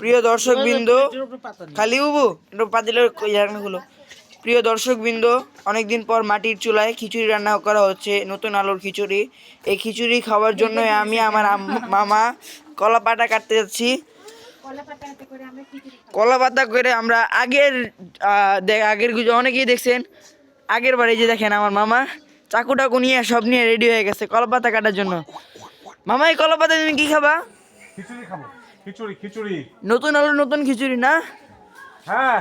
প্রিয় দর্শক বৃন্দ খালি উবু একটু পাতিলের হলো প্রিয় দর্শক বৃন্দ অনেকদিন পর মাটির চুলায় খিচুড়ি রান্না করা হচ্ছে নতুন আলুর খিচুড়ি। এই খিচুড়ি খাওয়ার জন্য আমি আমার মামা কলা পাতা কাটতে যাচ্ছি। কলা পাতা করে আমরা আগের আগের অনেকেই দেখছেন। আগের বারে যে দেখেন আমার মামা চাকু টাকু নিয়ে সব নিয়ে রেডি হয়ে গেছে কলা পাতা কাটার জন্য। মামা এই কলা পাতা তুমি কি খাবা? খিচুড়ি খাব। খিচুড়ি খিচুড়ি। নতুন আলু নতুন খিচুড়ি না? হ্যাঁ।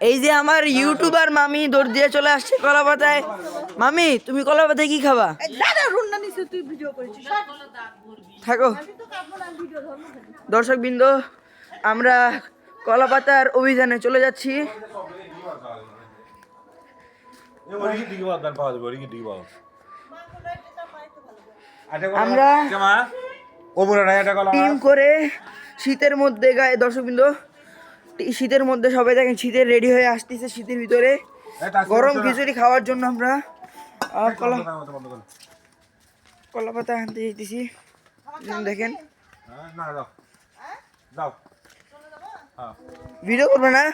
এই যে আমার ইউটিউবার মামি দৌড় দিয়ে চলে আসছে কলা পাতায় মামি তুমি কলা পাতায় কি খাবা? থাকো। দর্শক বৃন্দ আমরা কলা পাতার অভিযানে চলে যাচ্ছি। দিকে বাদ দান পাওয়া যাবে দিকে পাওয়া আমরা- এটা কলা টিম করে শীতের মধ্যে গায়ে দর্শকবৃন্দ শীতের মধ্যে সবাই দেখেন শীতের রেডি হয়ে আসতেছে শীতের ভিতরে। গরম খিচুড়ি খাওয়ার জন্য আমরা কলা কলা পাতা আনতে যেতেছি দেখেন। হ্যাঁ, হ্যাঁ। ভিডিও করবে না?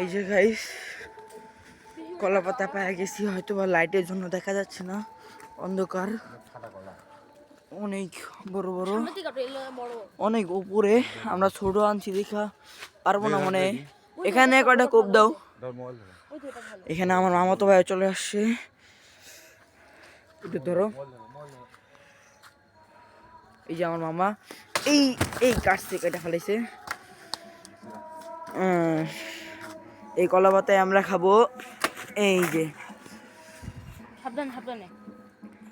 এই যে গাইস কলা পাতা পায়ে গেছি হয়তো বা লাইটের জন্য দেখা যাচ্ছে না অন্ধকার। অনেক বড় বড় অনেক উপরে আমরা ছোট আনছি দেখা পারব না মানে। এখানে কয়টা কোপ দাও? এখানে আমার মামাতো ভাই চলে আসছে। একটু ধরো। এই যে আমার মামা এই এই কাটছে কেটে ফেলাইছে। উম, এই কলা পাতায় আমরা খাব এই যে।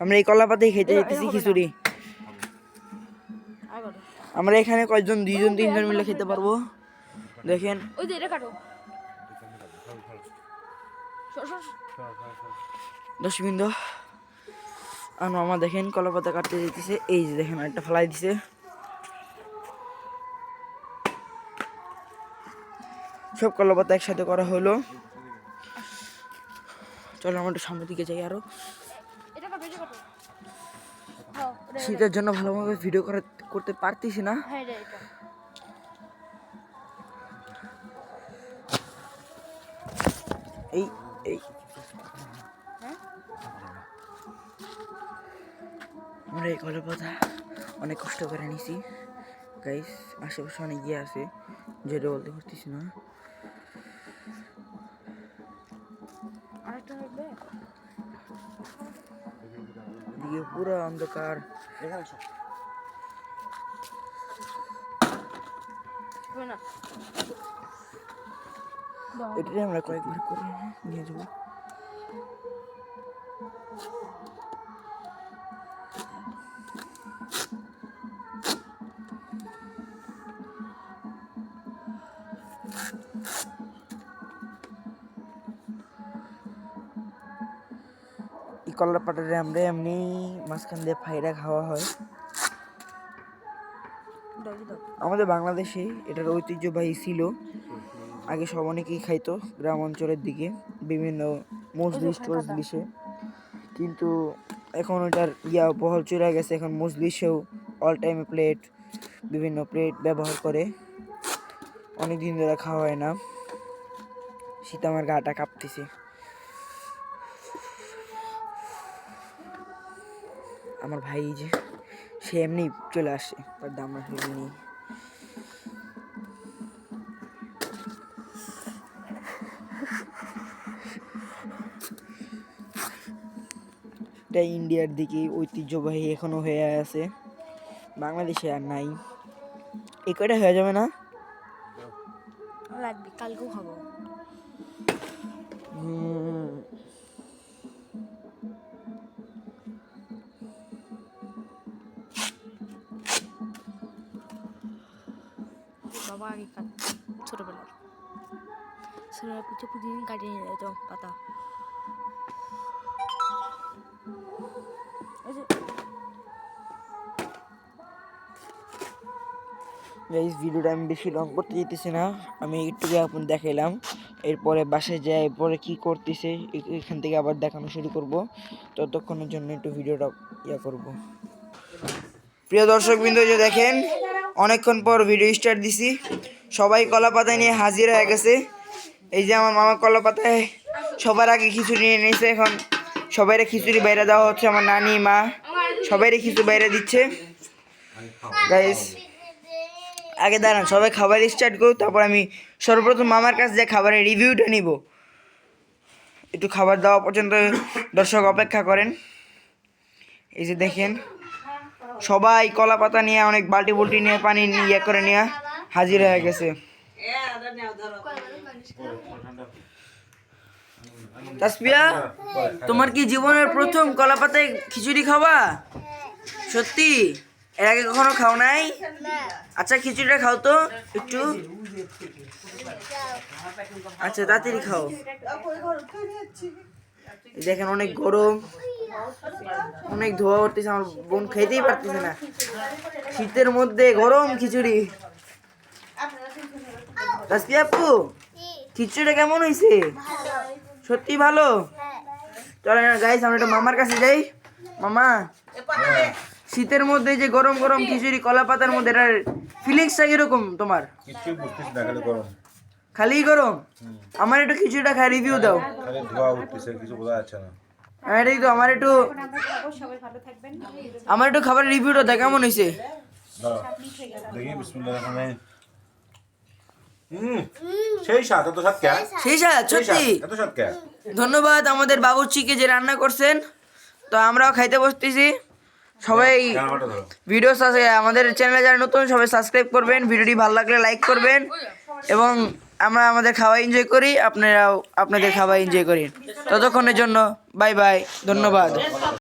আমরা এই কলা পাতায় খেতে যেতেছি খিচুড়ি। আমরা এখানে কয়েকজন দুইজন তিনজন মিলে খেতে পারব। দেখেন। ওই যে এটা কাটো। আর মামা দেখেন কলা পাতা কাটতে যেতেছে। এই যে দেখেন একটা ফেলাই দিছে। সব কলা পাতা একসাথে করা হলো। চলো আমরা একটু সামনের দিকে যাই আরও। হ্যাঁ শীতের জন্য ভালোভাবে ভিডিও করা করতে পারতেছি না? হ্যাঁ এই এই। আমরা এই কলা পাতা অনেক কষ্ট করে নিছি। গাইস আশেপাশে অনেক ইয়ে আছে যেটা বলতে পারতেছি না। এদিকে পুরো অন্ধকার। এটাই আমরা কয়েকবার করে নিয়ে যাব। কলার পাটারে আমরা এমনি মাঝখান দিয়ে ফাইরা খাওয়া হয়। আমাদের বাংলাদেশে এটার ঐতিহ্যবাহী ছিল। আগে সব অনেকেই খাইতো গ্রাম অঞ্চলের দিকে বিভিন্ন মজলিস টজলিসে। কিন্তু এখন ওটার ইয়া বহল চলে গেছে। এখন মজলিসেও অল টাইম প্লেট বিভিন্ন প্লেট ব্যবহার করে। অনেক দিন ধরে খাওয়া হয় না। শীত আমার গাটা কাঁপতেছে। আমার ভাই যে সে এমনি চলে আসে তার দাম রাখে নিয়ে এটা ইন্ডিয়ার দিকে ঐতিহ্যবাহী এখনও হয়ে আছে। বাংলাদেশে আর নাই। এই কয়টা হয়ে যাবে না? লাগবে কালকেও খাব। হুম, বাবা আগে কাট ছোটবেলার ছোটবেলা প্রতিদিন কাটিয়ে নিয়ে যেত পাতা। এই ভিডিওটা আমি বেশি লং করতে যেতেছি না। আমি একটু আপন দেখাইলাম। এরপরে বাসায় যাই এরপরে কি করতেছে এখান থেকে আবার দেখানো শুরু করব। ততক্ষণের জন্য একটু ভিডিওটা ইয়া করব। প্রিয় দর্শক বিন্দু যে দেখেন অনেকক্ষণ পর ভিডিও স্টার্ট দিছি। সবাই কলা পাতা নিয়ে হাজির হয়ে গেছে। এই যে আমার মামা কলা পাতায় সবার আগে খিচুড়ি নিয়ে নিয়েছে এখন। সবাইরে খিচুড়ি বাইরে দেওয়া হচ্ছে, আমার নানি, মা, সবাইরে খিচুড়ি বাইরে দিচ্ছে। গাইস আগে দাঁড়ান, সবাই খাবার স্টার্ট করুক, তারপর আমি সর্বপ্রথম মামার কাছে যে খাবারের রিভিউটা নিব। একটু খাবার দেওয়া পর্যন্ত দর্শক অপেক্ষা করেন। এই যে দেখেন সবাই কলা পাতা নিয়ে অনেক বালতি বুলটি নিয়ে পানি নিয়ে ইয়ে করে নিয়ে হাজির হয়ে গেছে। তাসপিয়া তোমার কি জীবনের প্রথম কলা পাতায় খিচুড়ি খাওয়া? সত্যি? এর আগে কখনো খাও নাই? আচ্ছা খিচুড়িটা খাও তো একটু। আচ্ছা তাড়াতাড়ি খাও। দেখেন অনেক গরম, অনেক ধোয়া উঠতেছে, আমার বোন খেতেই পারতেছে না। শীতের মধ্যে গরম খিচুড়ি। আপু, খিচুড়িটা কেমন হয়েছে সত্যি ভালো? চলে না গাইস আমরা একটা মামার কাছে যাই। মামা, শীতের মধ্যে যে গরম গরম খিচুড়ি কলা পাতার মধ্যে এটার ফিলিংসটা কীরকম তোমার? কিছুই বুঝতেছি না গরম। খালি গরম। আমার একটু খিচুড়িটা খাই রিভিউ দাও। খালি ধোয়া উঠতেছে কিছু বোঝা যাচ্ছে না। হ্যাঁ, এটাই তো আমার একটু আমার একটু খাবারের রিভিউটা দেখ কেমন হয়েছে ধন্যবাদ আমাদের বাবুর্চিকে যে রান্না করছেন। তো আমরাও খাইতে বসতেছি। সবাই ভিডিও আমাদের চ্যানেলে যারা নতুন সবাই সাবস্ক্রাইব করবেন। ভিডিওটি ভালো লাগলে লাইক করবেন। এবং আমরা আমাদের খাওয়া এনজয় করি, আপনারাও আপনাদের খাওয়া এনজয় করি ততক্ষণের জন্য বাই বাই ধন্যবাদ।